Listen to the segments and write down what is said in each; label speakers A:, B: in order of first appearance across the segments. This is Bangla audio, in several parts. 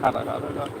A: 看到啥了 a 了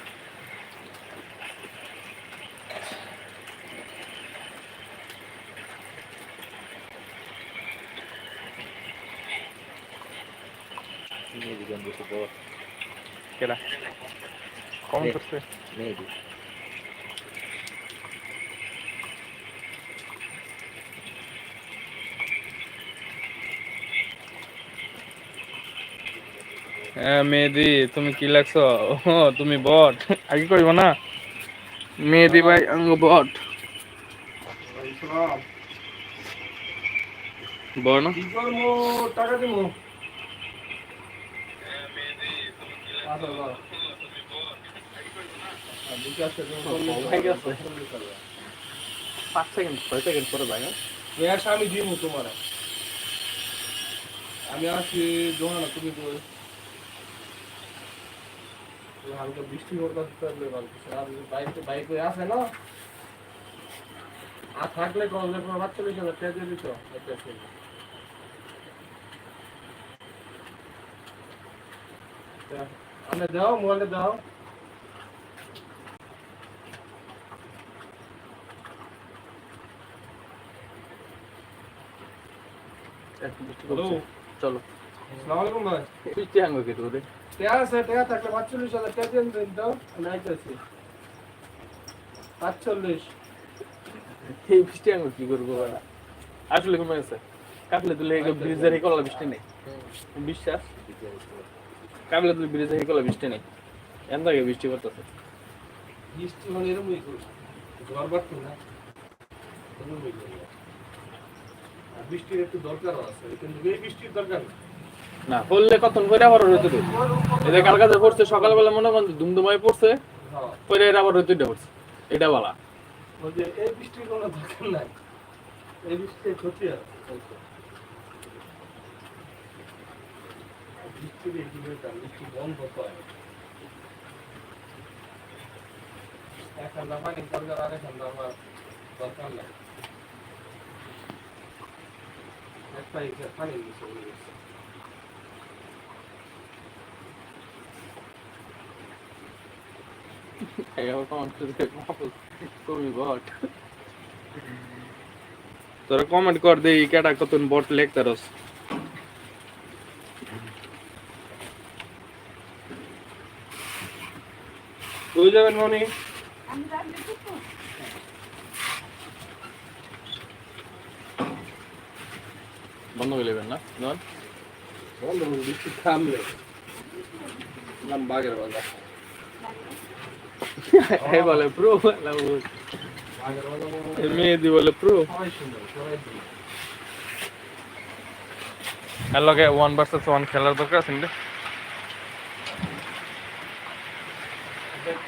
A: সাবস্ক্রাইবার আমাদের দুপুরে লাইক মাত্র কেডা কমেন্ট করছে হ্যাঁ মেহেদি তুমি কি লাগছো ও তুমি বট। আগে কইব না? মেহেদি ভাই আঙ্গ বট। বড় না?
B: টাকা দিব
A: পাঁচ সেকেন্ড ছয় সেকেন্ড পরে ভাই
B: গ্যাস আমি দিব তোমার আমি আসছি দোকানে তুমি ওই হালকা বৃষ্টি করতে বাইক বাইক আছে না আর থাকলে কবে বাচ্চা না পেয়ে দিত আমি দাও মোবাইলটা দাও।
A: চলো।
B: ভাই।
A: কে
B: টেয়া আছে টেয়া থাকলে পাঁচচল্লিশ হাজার টেয়া দিয়ে দিন দাও আমি আইতেছি। পাঁচচল্লিশ।
A: এই বৃষ্টি কি করব আসলে কমে গেছে কাটলে তুলে ব্রিজের এই কলা বৃষ্টি নেই। বিশ্বাস? কলা বৃষ্টি নেই। থেকে বৃষ্টি করতেছে
B: বৃষ্টি হলে এরকমই ঝড় বাড়তো না বৃষ্টির একটু দরকার আছে কিন্তু এই বৃষ্টির দরকার না।
A: না পড়লে কতক্ষণ করে আবার পড়ছে সকালবেলা মনে করেন দুমদুমায় পড়ছে
B: হ্যাঁ।
A: পরে আবার রইতে পড়ছে এটা বলা।
B: এই বৃষ্টির কোনো দরকার নাই এই বৃষ্টির ক্ষতি আছে অল্প। বৃষ্টির এই দিনটা বৃষ্টি বন্ধ হয় এক হাজার পানি দরকার আর এক হাজার আমার দরকার নাই এক পাইপ পানি দিচ্ছে ওই গেছে।
A: তোরা কমেন্ট কর দে কেটা কত বট লেখতারস।
B: কই যাবেন মনি?
A: বন্ধ করে নেবেন না? নন
B: বন্ধ করুন, বৃষ্টি থামলে। নাম বাগের বাজার।
A: এই বলে প্রো
B: মানে
A: মেহেদি বলে প্রো
B: সবাই সুন্দর সবাই সুন্দর।
A: হ্যালো ওয়ান ভার্সেস ওয়ান খেলার দরকার আছে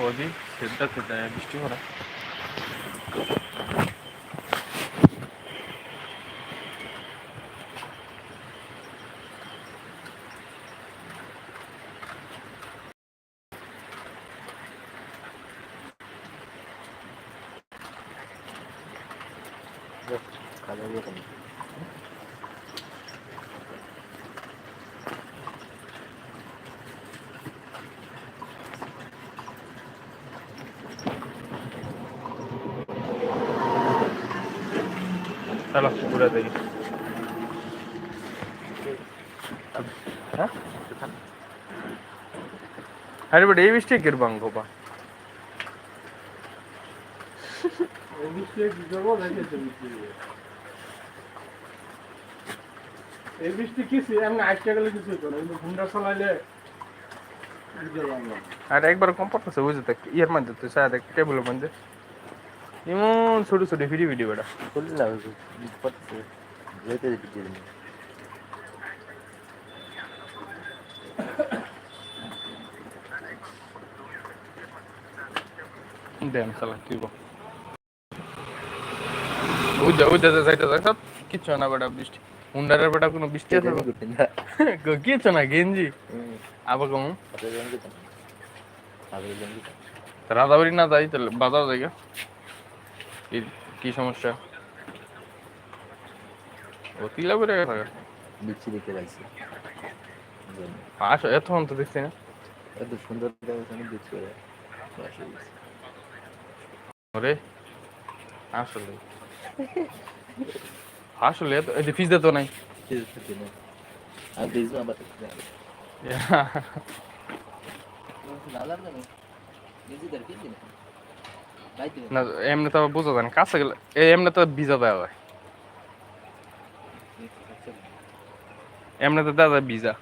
B: Koy değil. Seddak eder.
A: Bir şey var. Kalori yok. চলো ঘুরে দেখি হ্যাঁ? আরে বেটা এই বৃষ্টি কিরবাং গোপা
B: এই বৃষ্টি কি এমনি আটকে গেলে কিছু করে ঘুমটা চালাইলে
A: আর একবার কম পড়তেছে বুঝতে দেখ ইয়ের মধ্যে তো সাথে টেবিলের মধ্যে। এমন ছোট ছোট ভিডিও ভিডিও বেটা। দেন সালা কি গো উদ্যা উদ্যা যাইতে যাই সব কিচ্ছু না বেটা বৃষ্টি। হুন্ডারের বেটা কোনো বৃষ্টি আছে কিচ্ছু না গেঞ্জি। আবার কম? রাধাবাড়ি না যাই তাহলে বাজার জায়গা কি- সমস্যা? ও তিলা করে থাকা
C: বিচ্ছি দেখতে পাইছি
A: আসো এতক্ষণ তো দেখছি না।
C: এত সুন্দর দেখাচ্ছে আমি বিচ্ছি করে
A: ওরে আসলে। আসলে এত এই ফিস দিত নাই।
C: আছে, ঠিক আছে। আর লালার কি দিন তাই তো
A: না এমনি তো বোঝা যায় না কাছে গেলে এমনি তো ভিজা দেওয়া হয় এমনি তো দেওয়া যায় ভিজা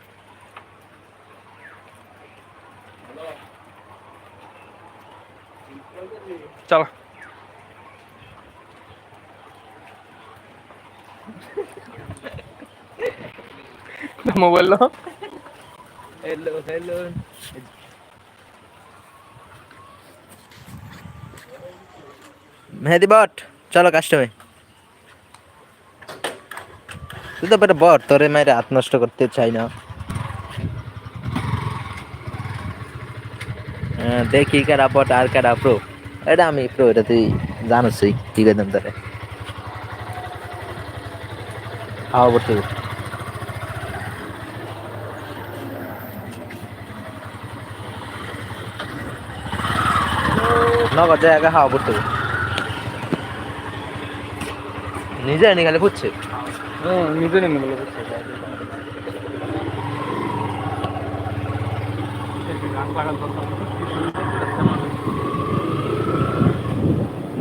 A: চলো। মোবাইল
C: হ্যালো হ্যালো মেহেদি বট চলো কাস্টমে তুই তো বেটা বট তোরে মায়ের হাত নষ্ট করতে চাই না। হ্যাঁ, দেখি কারা বট আর কারা প্রো। এটা আমি প্রো এটা তুই জানোসই কি করতাম তোরে। হাওয়া পড়তে নগদ জায়গা হাওয়া পড়তে হবে। নিজে এনে খালি বুঝছে
A: হ্যাঁ নিজে গেল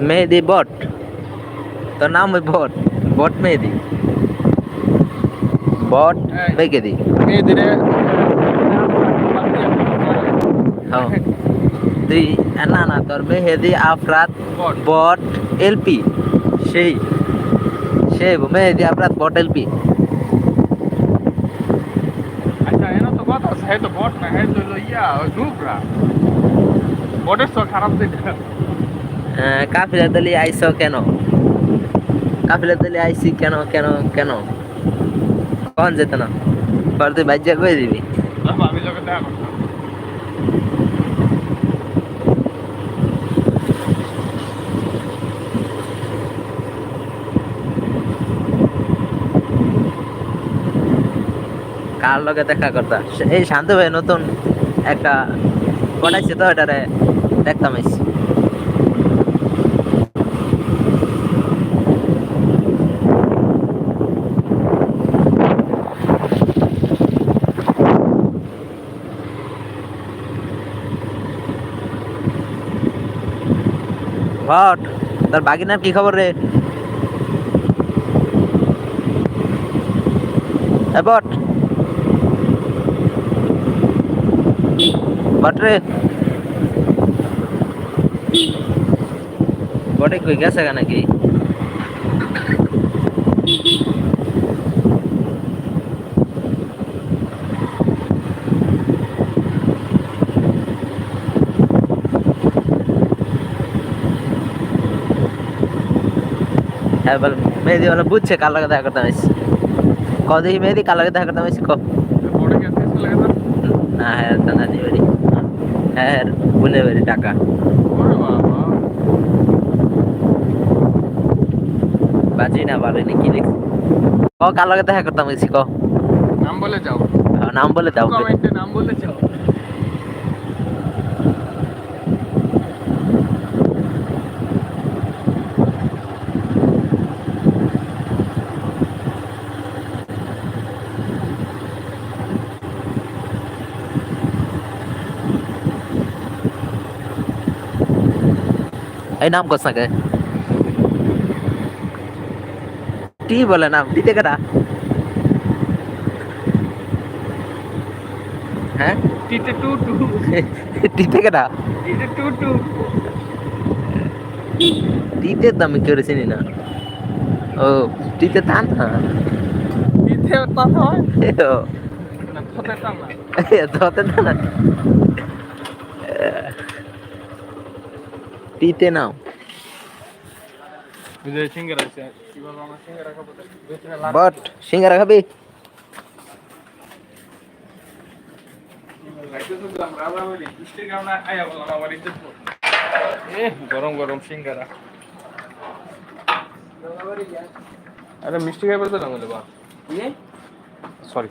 C: মেহেদি বট। তোর নাম ওই বট। বট মেহেদি। বট
A: এই।
C: মেহেদি
A: মেয়েদের
C: হ্যাঁ তুই না না তোর মেহেদি আফরাত।
A: বট।
C: এলপি সেই। সেই মেহেদি আফরাত বট এলপি
A: আচ্ছা এনা তো কথা আছে হ্যাঁ তো বট না হ্যাঁ তো হলো ইয়া ডুবরা বটের তো খারাপ দিটা
C: কাফিলা দলি আইস কেন কাফিলা দলি আইসি কেন কেন কেন কখন যেত না পর তুই বাজ্যা করে দিবি
A: আমি লোকে দেখা করতাম
C: কার লগে দেখা করতা? এই শান্ত ভাই নতুন একটা পড়াইছে তো, এটারে দেখতাম ঘট তোর বাগিনার কি খবর রে? বট বট রে বটে কই গেছে নাকি? হ্যাঁ বল মেহেদি বলে বুঝছে কার লগে দেখা করতে আসছি ক দেখি মেহেদি কার লগে দেখা করতে আসছি ক?
A: না
C: হ্যাঁ তা না দি বাড়ি হ্যাঁ হ্যাঁ বুনে বাড়ি টাকা।
A: ওরে
C: বাজি না ভালো নি কি দেখছি? ক কার লগে দেখা করতাম ক?
A: নাম বলে যাও।
C: নাম বলে দাও।
A: নাম বলে যাও।
C: এই নাম কস না টি বলে নাম টিতে কেটা হ্যাঁ?
A: টিতে টু টু।
C: টিতে কেটা
A: টিতে টু টু।
C: টিতে তো আমি কেউ চিনি না। ও টিতে তা না
A: টিতে তা হয় তা। না।
C: ধতে তা না টিতে নাও
A: বিজয় সিঙ্গার আছে কি বলব আমার সিঙ্গার খাব ভেতরে নাও।
C: বট সিঙ্গারা খাবি?
A: গরম গরম সিঙ্গারা। আরে মিষ্টি খাই বলতে না বলে বা সরি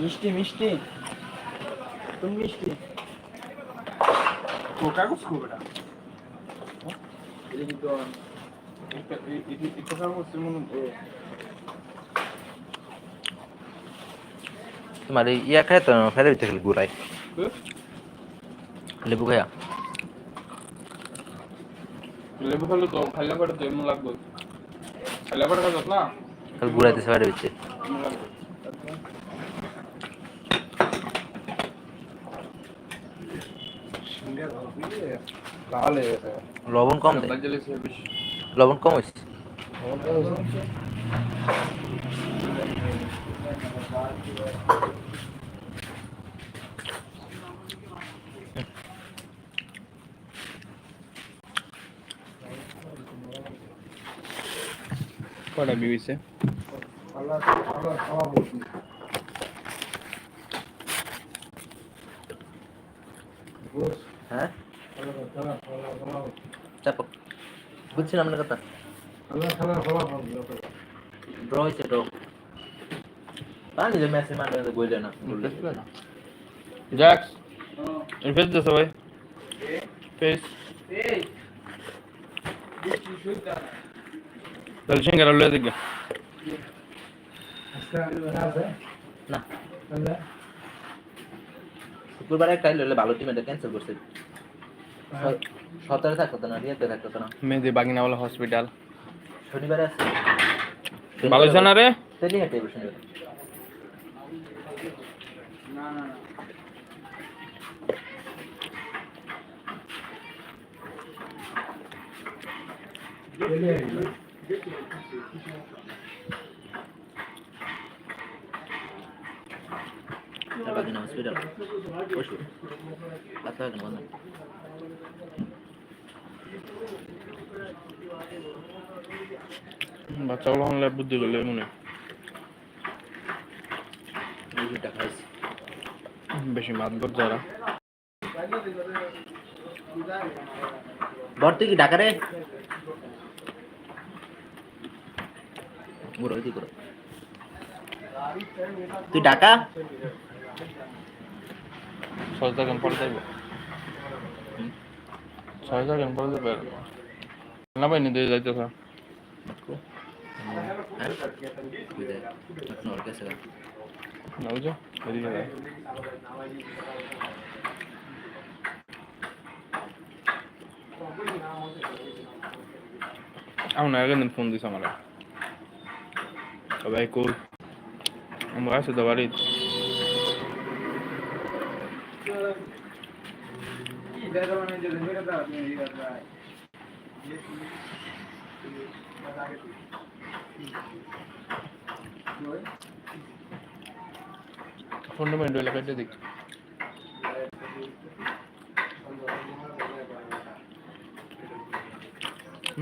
D: মিষ্টি মিষ্টি। তুমি মিষ্টি?
A: কোকা কুস কোকা একটু খাব মনে
C: তোমার ইয়া খায় তো ফেলে দিতে গেলে গুড়াই। লেবু খায়া
A: লেবু খালো তো খাইলে পরে তো এমন লাগবে। খাইলে পরে খাস না।
C: খালি গুড়াইতে ফেলে দিচ্ছে
A: এমন লাগবে
B: লাল হয়ে গেছে
C: লবণ কম দেয়
A: বাজলে সে বেশি
C: লবণ কম হয়েছে
A: কটা বিবিছে
B: আল্লাহ আল্লাহ খাওয়া বলছি
C: হ্যাঁ
B: আল্লাহ খাওয়া খাওয়া খাওয়া
C: চাপো বুঝছিলাম না কথা। ড্র হয়েছে ড্র পানি যে ম্যাচের মাঠে বইলে না
A: জ্যাক্স ফেস দে সবাই ফেস। তাহলে সিঙ্গারা লয়ে দেখবে।
C: না। শুক্রবারে হলে ভালো টিম এটা ক্যান্সেল করছে। সতেরো থাকতো না রিয়াতে থাকতো না?
A: মেহেদি বাগিনাওয়ালা হসপিটাল
C: শনিবারে আছে।
A: ভালো হয়েছে না রে
C: তেলি হাটে শনিবারে। বাগিনা হসপিটাল পশু কথা কেন বন্ধ
A: বাচ্চাগুলো হলে বুদ্ধি করলে মনে বেশি মাতবর যারা।
C: বর কি ঢাকা রে? তুই করো তুই ঢাকা?
A: ছয় সেকেন্ড পরে যাইব ছয় সেকেন্ড পরে যাবে না ভাই নিতে যাইতে স্যার না বুঝো এদিকে যাই আমার না একদিন ফোন দিস বাড়ি ফন্ডামেন্ট এলাকাটা দেখ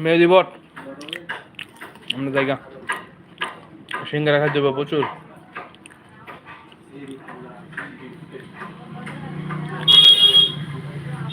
A: মেহেদি আমরা জায়গা। সিঙ্গারা খাদ্য প্রচুর।